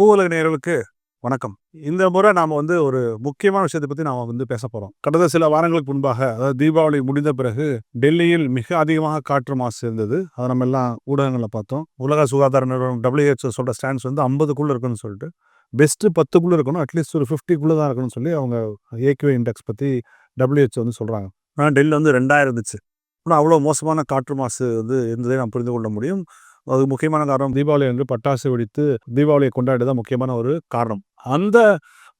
பூவுலக நேர்களுக்கு வணக்கம். இந்த முறை நாம் வந்து ஒரு முக்கியமான விஷயத்தை பற்றி நாம் வந்து பேச போகிறோம் கடந்த சில வாரங்களுக்கு முன்பாக அதாவது தீபாவளி முடிந்த பிறகு டெல்லியில் மிக அதிகமாக காற்று மாசு இருந்தது அதை நம்ம எல்லாம் ஊடகங்களில் பார்த்தோம். உலக சுகாதார நிறுவனம் டபிள்யூஹெச்ஓ சொல்கிற ஸ்டாண்ட்ஸ் வந்து ஐம்பதுக்குள்ளே இருக்குன்னு சொல்லிட்டு பெஸ்ட்டு பத்துக்குள்ளே இருக்கணும். அட்லீஸ்ட் ஒரு ஃபிஃப்டிக்குள்ளே தான் இருக்கணும்னு சொல்லி அவங்க ஏக்யூ இண்டெக்ஸ் பற்றி டபிள்யூஹெச்ஓ வந்து சொல்கிறாங்க ஆனால் டெல்லியில் வந்து ரெண்டாயிரம் இருந்துச்சு. ஆனால் அவ்வளோ மோசமான காற்று மாசு வந்து இருந்ததை நாம் புரிந்து கொள்ள முடியும். அது முக்கியமான காரணம். தீபாவளி என்று பட்டாசு வெடித்து தீபாவளியை கொண்டாடிதான் முக்கியமான ஒரு காரணம். அந்த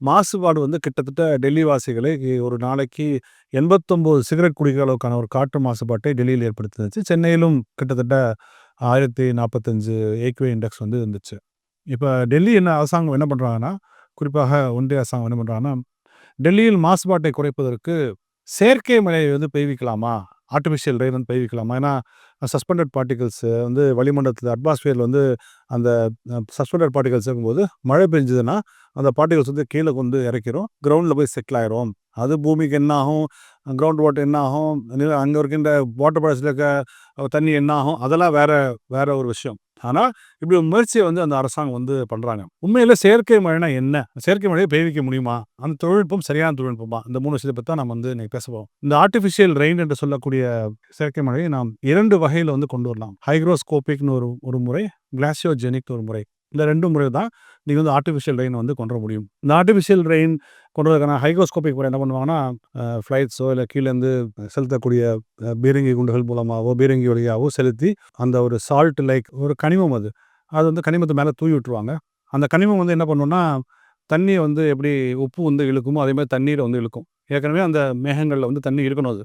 மாசுபாடு வந்து கிட்டத்தட்ட டெல்லி வாசிகளை ஒரு நாளைக்கு எண்பத்தொம்போது சிகரெட் குடிக்கிற அளவுக்கான ஒரு காற்று மாசுபாட்டை டெல்லியில் ஏற்படுத்திருந்துச்சு சென்னையிலும் கிட்டத்தட்ட ஆயிரத்தி நாற்பத்தஞ்சு ஏக்வே இண்டெக்ஸ் வந்து இருந்துச்சு. இப்போ டெல்லி என்ன அரசாங்கம் என்ன பண்ணுறாங்கன்னா குறிப்பாக ஒன்றிய அரசாங்கம் என்ன பண்ணுறாங்கன்னா டெல்லியில் மாசுபாட்டை குறைப்பதற்கு செயற்கை மழையை வந்து பெய்விக்கலாமா? ஆர்டிஃபிஷியல் ரெயின் வந்து பெய்விக்கலாமா? ஏன்னா சஸ்பெண்டட் பார்ட்டிகல்ஸு வந்து வளிமண்டலத்தில் அட்மாஸ்பியரில் வந்து அந்த சஸ்பெண்டட் பார்ட்டிகல்ஸ் இருக்கும்போது மழை பெஞ்சதுன்னா அந்த பார்ட்டிகல்ஸ் வந்து கீழே கொண்டு இறக்கிறோம் கிரவுண்டில் போய் செட்டில் ஆயிரும். அது பூமிக்கு என்ன ஆகும்? கிரவுண்ட் வாட்டர் என்ன ஆகும்? அங்கே இருக்கின்ற வாட்டர் பாய்ஸில் இருக்க தண்ணி என்ன ஆகும்? அதெல்லாம் வேறு வேறு ஒரு விஷயம். ஆனால் இப்படி ஒரு முயற்சியை வந்து அந்த அரசாங்கம் வந்து பண்ணுறாங்க உண்மையில் செயற்கை மழைனா என்ன? செயற்கை மழையை பெய்விக்க முடியுமா? அந்த தொழில்நுட்பம் சரியான தொழில்நுட்பமா? இந்த மூணு விஷயத்தை பற்றி தான் நம்ம வந்து இன்னைக்கு பேச போகிறோம் இந்த ஆர்டிஃபிஷியல் ரெயின் என்று சொல்லக்கூடிய செயற்கை மழையை நாம் இரண்டு வகையில் வந்து கொண்டு வரலாம். ஹைக்ரோஸ்கோபிக்னு ஒரு ஒரு முறை கிளாசியோஜெனிக் ஒரு முறை. இந்த ரெண்டு முறை தான் நீங்கள் வந்து ஆர்டிஃபிஷியல் ரெயின் வந்து கொண்டு வர முடியும். இந்த ஆர்டிஃபிஷியல் ரெயின் கொண்டு வரதுக்கான ஹைக்ரோஸ்கோபிக் முறை என்ன பண்ணுவாங்கன்னா ஃப்ளைட்ஸோ இல்லை கீழேருந்து செலுத்தக்கூடிய பீரங்கி குண்டுகள் மூலமாகவோ பீரங்கி வழியாகவோ செலுத்தி அந்த ஒரு சால்ட் லைக் ஒரு கனிமம் அது. அது வந்து கனிமத்து மேலே தூவி விட்டுருவாங்க. அந்த கனிமம் வந்து என்ன பண்ணுன்னா தண்ணியை வந்து எப்படி உப்பு வந்து இழுக்குமோ அதே மாதிரி தண்ணீரை வந்து இழுக்கும். ஏற்கனவே அந்த மேகங்களில் வந்து தண்ணி இருக்கணும் அது.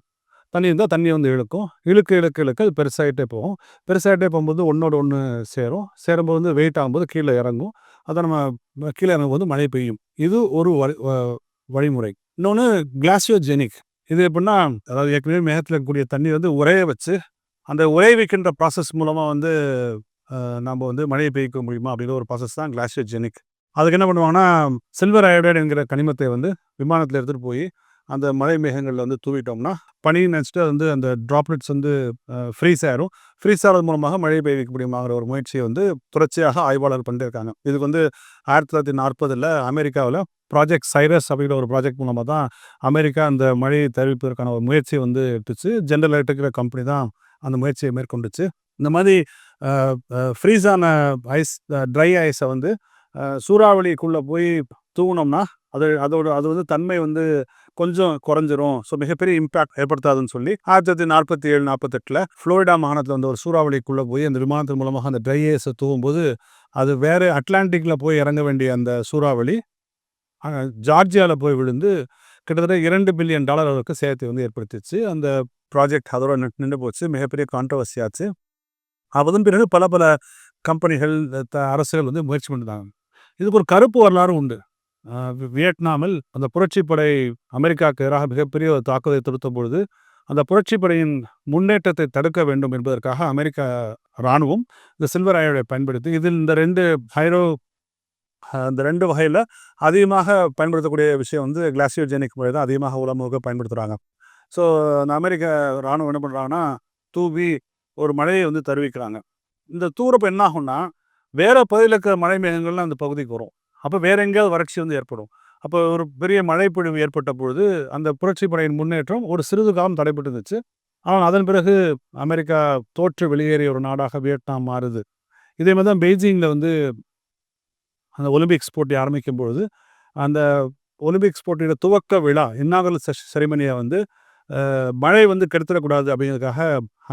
தண்ணி இருந்தால் தண்ணி வந்து இழுக்கும். இழுக்க இழுக்க இழுக்க அது பெருசாகிட்டே போகும். பெருசாகிட்டே போகும்போது ஒன்றோட ஒன்று சேரும். சேரும்போது வந்து வெயிட் ஆகும்போது கீழே இறங்கும். அதை நம்ம கீழே இறங்கும்போது மழை பெய்யும். இது ஒரு வழி வழிமுறை. இன்னொன்று கிளாசியோஜெனிக் இது எப்படின்னா அதாவது ஏற்கனவே மேகத்தில் இருக்கக்கூடிய தண்ணி வந்து உரைய வச்சு அந்த உரைய வைக்கின்ற ப்ராசஸ் மூலமாக வந்து நம்ம வந்து மழையை பெய்க்க முடியுமா அப்படிங்கிற ஒரு ப்ராசஸ் தான் கிளாசியோஜெனிக் அதுக்கு என்ன பண்ணுவாங்கன்னா சில்வர் அயோடைடு என்கிற கனிமத்தை வந்து விமானத்தில் எடுத்துகிட்டு போய் அந்த மழை மேகங்களில் வந்து தூவிட்டோம்னா பனி நினச்சிட்டு அது வந்து அந்த ட்ராப்லெட்ஸ் வந்து ஃப்ரீஸ் ஆயிரும். ஃப்ரீஸ் ஆகிறது மூலமாக மழை பெய்விக்க முடியுமாங்கிற ஒரு முயற்சியை வந்து தொடர்ச்சியாக ஆய்வாளர் பண்ணிட்டு இருக்காங்க இதுக்கு வந்து ஆயிரத்தி தொள்ளாயிரத்தி நாற்பதில் அமெரிக்காவில் ப்ராஜெக்ட் சைரஸ் அப்படிங்கிற ஒரு ப்ராஜெக்ட் மூலமாக தான் அமெரிக்கா அந்த மழையை தெரிவிப்பதற்கான ஒரு முயற்சியை வந்து எடுத்துச்சு. ஜென்ரல் எலக்ட்ரிக்கிற கம்பெனி தான் அந்த முயற்சியை மேற்கொண்டுச்சு. இந்த மாதிரி ஃப்ரீஸான ஐஸ் ட்ரை ஐஸை வந்து சூறாவளிக்குள்ளே போய் தூங்கினோம்னா அது அதோட அது வந்து தன்மை வந்து கொஞ்சம் குறைஞ்சிரும். ஸோ மிகப்பெரிய இம்பாக்ட் ஏற்படுத்தாதுன்னு சொல்லி ஆயிரத்தி தொள்ளாயிரத்தி நாற்பத்தி ஏழு நாற்பத்தெட்டில் ஃப்ளோரிடா மாகாணத்தில் வந்து ஒரு சூறாவளிக்குள்ளே போய் அந்த விமானத்தின் மூலமாக அந்த ட்ரை ஏஸை தூவும்போது அது வேறு அட்லாண்டிக்கில் போய் இறங்க வேண்டிய அந்த சூறாவளி ஜார்ஜியாவில் போய் விழுந்து கிட்டத்தட்ட இரண்டு பில்லியன் டாலர் அளவுக்கு சேதத்தை வந்து ஏற்படுத்திச்சு. அந்த ப்ராஜெக்ட் அதோட நின்று போச்சு. மிகப்பெரிய கான்ட்ரவர்சி ஆச்சு. அதன் பிறகு பல பல கம்பெனிகள் அரசுகள் வந்து முயற்சி பண்ணிட்டாங்க. இதுக்கு ஒரு கருப்பு வரலாறு உண்டு. வியட்நாமில் அந்த புரட்சிப்படை அமெரிக்காவுக்கு எதிராக மிகப்பெரிய ஒரு தாக்குதலை தொடுத்த பொழுது அந்த புரட்சிப்படையின் முன்னேற்றத்தை தடுக்க வேண்டும் என்பதற்காக அமெரிக்க இராணுவம் இந்த சில்வர் அயோடை பயன்படுத்தி இதில் இந்த ரெண்டு ஹைரோ இந்த ரெண்டு வகையில் அதிகமாக பயன்படுத்தக்கூடிய விஷயம் வந்து கிளாசியோஜெனிக் முறை தான் அதிகமாக உலமுக பயன்படுத்துகிறாங்க ஸோ அந்த அமெரிக்க இராணுவம் என்ன பண்ணுறாங்கன்னா தூவி ஒரு மழையை வந்து தருவிக்கிறாங்க. இந்த தூரப்பு என்ன ஆகும்னா பகுதியில் இருக்கிற மழை மேகங்கள்லாம் அந்த பகுதிக்கு வரும். அப்போ வேற எங்கேயாவது வறட்சி வந்து ஏற்படும். அப்போ ஒரு பெரிய மழைப்பொழிவு ஏற்பட்ட பொழுது அந்த புரட்சி படையின் முன்னேற்றம் ஒரு சிறிது காலம் தடைபட்டு இருந்துச்சு. ஆனால் அதன் பிறகு அமெரிக்கா தோற்று வெளியேறிய ஒரு நாடாக வியட்நாம் மாறுது. இதே மாதிரி தான் பெய்ஜிங்கில் வந்து அந்த ஒலிம்பிக்ஸ் போட்டி ஆரம்பிக்கும் பொழுது அந்த ஒலிம்பிக்ஸ் போட்டியோட துவக்க விழா இன்னாகல் செரிமனியை வந்து மழை வந்து கெடுத்துடக்கூடாது அப்படிங்கிறதுக்காக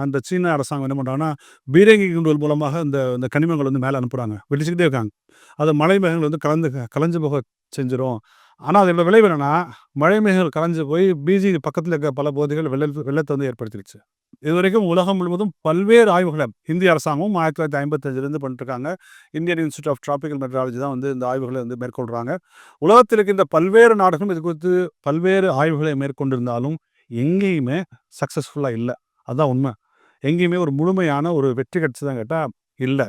அந்த சீன அரசாங்கம் என்ன பண்ணுறாங்கன்னா பீரங்கி குண்டுகள் மூலமாக இந்த இந்த கனிமங்கள் வந்து மேலே அனுப்புகிறாங்க வெடிச்சுக்கிட்டே இருக்காங்க. அது மழை மேகங்கள் வந்து கலந்து கலைஞ்சு போக செஞ்சிடும் ஆனால் அதோட விளைவு என்னென்னா மழை மேகங்கள் கலைஞ்சு போய் பிஜி பக்கத்தில் இருக்க பல பகுதிகள் வெள்ள வெள்ளத்தை வந்து ஏற்படுத்திடுச்சு. இது வரைக்கும் உலகம் முழுவதும் பல்வேறு ஆய்வுகளை இந்திய அரசாங்கமும் ஆயிரத்தி தொள்ளாயிரத்தி ஐம்பத்தஞ்சிலேருந்து பண்ணிட்டுருக்காங்க. Indian institute of tropical meteorology தான் வந்து இந்த ஆய்வுகளை வந்து மேற்கொள்கிறாங்க உலகத்தில் இருக்கின்ற பல்வேறு நாடுகளும் இது குறித்து பல்வேறு ஆய்வுகளை மேற்கொண்டிருந்தாலும் எங்கேயுமே சக்ஸஸ்ஃபுல்லாக இல்லை. அதுதான் உண்மை. எங்கேயுமே ஒரு முழுமையான ஒரு வெற்றி தான் கேட்டால் இல்லை.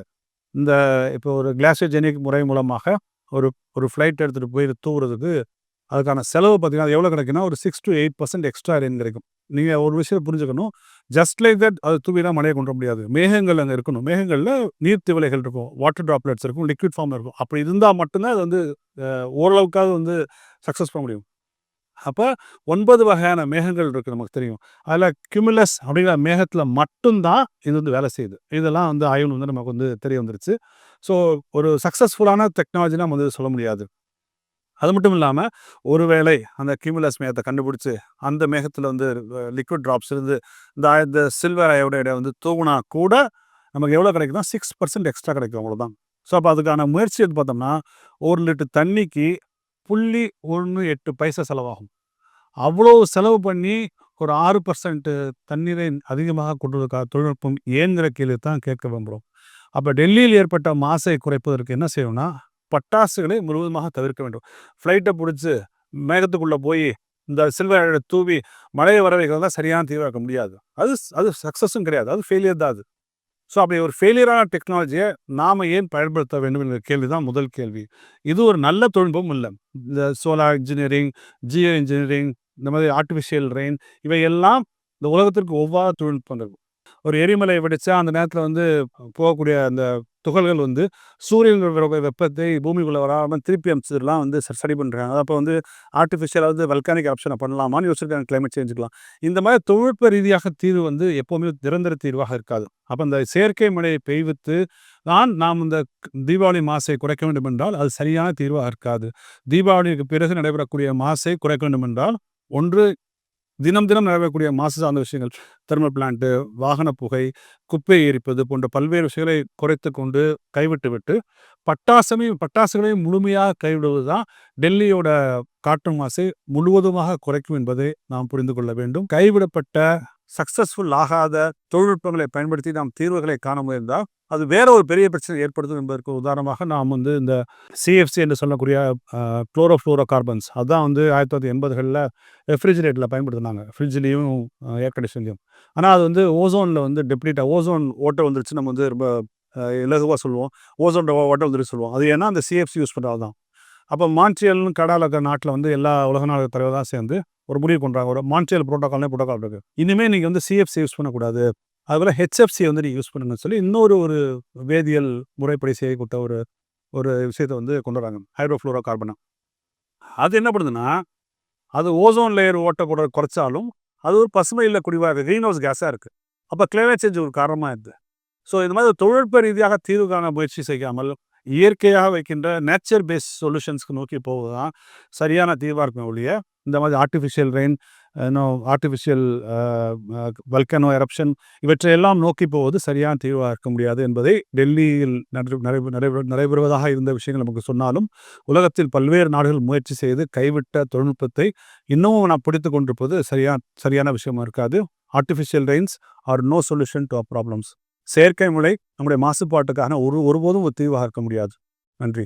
இந்த இப்போ ஒரு கிளாசியோஜெனிக் முறை மூலமாக ஒரு ஒரு ஃப்ளைட் எடுத்துகிட்டு போய் தூவுறதுக்கு அதுக்கான செலவு பார்த்திங்கன்னா அது எவ்வளோ கிடைக்குன்னா ஒரு six to eight percent extra range கிடைக்கும். நீங்கள் ஒரு விஷயம் புரிஞ்சுக்கணும். ஜஸ்ட் லைக் தட் அது தூவினா மழையை கொண்டு வர முடியாது. மேகங்கள் அங்கே இருக்கணும். மேகங்களில் நீர்த்திவலைகள் இருக்கும். வாட்டர் ட்ராப்லெட்ஸ் இருக்கும். லிக்விட் ஃபார்ம் இருக்கும். அப்படி இருந்தால் மட்டும்தான் அது வந்து ஓரளவுக்காவது வந்து சக்ஸஸ் பண்ண முடியும். அப்போ ஒன்பது வகையான மேகங்கள் இருக்குது நமக்கு தெரியும். அதில் கியூமுலஸ் அப்படிங்கிற மேகத்தில் மட்டும்தான் இது வந்து வேலை செய்யுது. இதெல்லாம் வந்து ஆய்வு வந்து நமக்கு வந்து தெரிய வந்துருச்சு. ஸோ ஒரு சக்ஸஸ்ஃபுல்லான டெக்னாலஜி நம்ம வந்து சொல்ல முடியாது. அது மட்டும் இல்லாமல் ஒருவேளை அந்த கியூமுலஸ் மேகத்தை கண்டுபிடிச்சி அந்த மேகத்தில் வந்து லிக்விட் ட்ராப்ஸ் இருந்து இந்த இந்த சில்வர் அயோடைடை வந்து தூங்கினா கூட நமக்கு எவ்வளோ கிடைக்குதுன்னா சிக்ஸ் பர்சன்ட் எக்ஸ்ட்ரா கிடைக்கும் அவ்வளோதான் ஸோ அப்போ அதுக்கான முயற்சி எடுத்து பார்த்தோம்னா ஒரு லிட்டர் தண்ணிக்கு புள்ளி ஒன்று எட்டு பைசா செலவாகும். அவ்வளோ செலவு பண்ணி ஒரு ஆறு பர்சன்ட்டு தண்ணீரை அதிகமாக கொண்டு தொழில்நுட்பம் ஏங்கிற கேள்வி தான் கேட்க விரும்புகிறோம் அப்போ டெல்லியில் ஏற்பட்ட மாசை குறைப்பதற்கு என்ன செய்யணும்னா பட்டாசுகளை முழுவதுமாக தவிர்க்க வேண்டும். ஃப்ளைட்டை பிடிச்சி மேகத்துக்குள்ளே போய் இந்த சில்வர் தூவி மழையை வர வைக்கிறது தான் சரியான தீர்வாக்க முடியாது. அது அது சக்ஸஸும் கிடையாது. அது ஃபெயிலியர் தான் அது. ஸோ அப்படி ஒரு ஃபெயிலியரான டெக்னாலஜியை நாம் ஏன் பயன்படுத்த வேண்டும் என்ற கேள்வி தான் முதல் கேள்வி. இது ஒரு நல்ல தொழில்நுட்பம் இல்லை. இந்த சோலார் இன்ஜினியரிங் ஜியோ இன்ஜினியரிங் இந்த மாதிரி ஆர்டிஃபிஷியல் ரெயின் இவை எல்லாம் இந்த உலகத்திற்கு ஒவ்வாறு தொழில்நுட்பம் இருக்கும் ஒரு எரிமலை வெடிச்சா அந்த நேரத்தில் வந்து போகக்கூடிய அந்த துகள்கள் வந்து சூரியன் வெப்பத்தை பூமிக்குள்ளே வராமல் திருப்பி அமைச்சதுலாம் வந்து சரி பண்ணுறாங்க அப்போ வந்து ஆர்டிஃபிஷியலாக வந்து வல்கானிக் ஆப்ஷனை பண்ணலாமான்னு யோசிச்சிருக்காங்க. கிளைமேட் சேஞ்சுக்கலாம் இந்த மாதிரி தொழில்நுட்ப ரீதியாக தீர்வு வந்து எப்போவுமே நிரந்தர தீர்வாக இருக்காது. அப்போ இந்த செயற்கை மழையை பெய்வித்து தான் நாம் இந்த தீபாவளி மாசை குறைக்க வேண்டும் என்றால் அது சரியான தீர்வாக இருக்காது. தீபாவளிக்கு பிறகு நடைபெறக்கூடிய மாசை குறைக்க வேண்டும் என்றால் ஒன்று தினம் தினம் நடைபெறக்கூடிய மாசு சார்ந்த விஷயங்கள் தெர்மல் பிளான்ட்டு வாகன புகை குப்பை எரிப்பது போன்ற பல்வேறு விஷயங்களை குறைத்து கொண்டு கைவிட்டு விட்டு பட்டாசுமையும் பட்டாசுகளையும் முழுமையாக கைவிடுவது தான் டெல்லியோட காற்று மாசை முழுவதுமாக குறைக்கும் என்பதை நாம் புரிந்து கொள்ள வேண்டும். கைவிடப்பட்ட சக்சஸ்ஃபுல் ஆகாத தொழில்நுட்பங்களை பயன்படுத்தி நாம் தீர்வுகளை காண முயன்றால் அது வேற ஒரு பெரிய பிரச்சனை ஏற்படுத்தும் என்பதற்கு உதாரணமாக நாம் வந்து இந்த சிஎஃப்சி என்று சொல்லக்கூடிய குளோரோஃப்ளோரோ கார்பன்ஸ் அதுதான் வந்து ஆயிரத்தி தொள்ளாயிரத்தி எண்பதுகளில் ரெஃப்ரிஜிரேட்டரில் பயன்படுத்தினாங்க. ஃப்ரிட்ஜ்லேயும் ஏர் கண்டிஷன்லையும் ஆனால் அது வந்து ஓசோனில் வந்து டெப்ளீட்டாக ஓசோன் ஓட்டை வந்துருச்சு நம்ம வந்து ரொம்ப இலகுவாக சொல்லுவோம். ஓசோன் ஓட்டை வந்துருச்சு சொல்லுவோம். அது ஏன்னா அந்த சிஎஃப்சி யூஸ் பண்ணுறது தான் அப்போ மான்ட்ரியல்னு கடால இருக்கிற நாட்டில் வந்து எல்லா உலக நாடு தலைவர் தான் சேர்ந்து ஒரு முடிவு பண்ணுறாங்க ஒரு மான்ட்ரியல் ப்ரோட்டோக்கால்னே ப்ரோட்டோக்கால் இருக்கு. இனிமேல் நீங்கள் வந்து சிஎஃப்சி யூஸ் பண்ணக்கூடாது. அதுபோல் ஹெச்எஃப்சி வந்து நீங்கள் யூஸ் பண்ணுங்கன்னு சொல்லி இன்னொரு ஒரு வேதியியல் முறைப்படி செய்யப்பட்ட ஒரு ஒரு விஷயத்தை வந்து கொண்டு வராங்க. ஹைட்ரோஃப்ளோரோ கார்பனா அது என்ன பண்ணுதுன்னா அது ஓசோன் லேயர் ஓட்ட கூட குறைச்சாலும் அது ஒரு பசுமை இல்லை குடிவாக க்ரீன் ஹவுஸ் கேஸாக இருக்குது அப்போ கிளைமேட் சேஞ்ச் ஒரு காரணமாக இருக்குது ஸோ இந்த மாதிரி தொழில்நுட்ப ரீதியாக தீர்வு காண முயற்சி செய்யாமல் இயற்கையாக வைக்கின்ற நேச்சர் பேஸ் சொல்யூஷன்ஸ்க்கு நோக்கி போவதுதான் சரியான தீர்வாக இருக்கும் ஒழிய இந்த மாதிரி ஆர்டிஃபிஷியல் ரெயின் இன்னும் ஆர்டிஃபிஷியல் வல்கனோ எரப்ஷன் இவற்றையெல்லாம் நோக்கி போவது சரியான தீர்வாக இருக்க முடியாது என்பதை டெல்லியில் நடைபெறுவதாக இருந்த விஷயங்கள் நமக்கு சொன்னாலும் உலகத்தில் பல்வேறு நாடுகள் முயற்சி செய்து கைவிட்ட தொழில்நுட்பத்தை இன்னமும் நாம் பிடித்து கொண்டிருப்பது சரியா சரியான விஷயமா இருக்காது. Artificial rains are no solution to problems செயற்கை முறை நம்முடைய மாசுபாட்டுக்கான ஒரு ஒருபோதும் ஒரு தீர்வாக இருக்க முடியாது. நன்றி.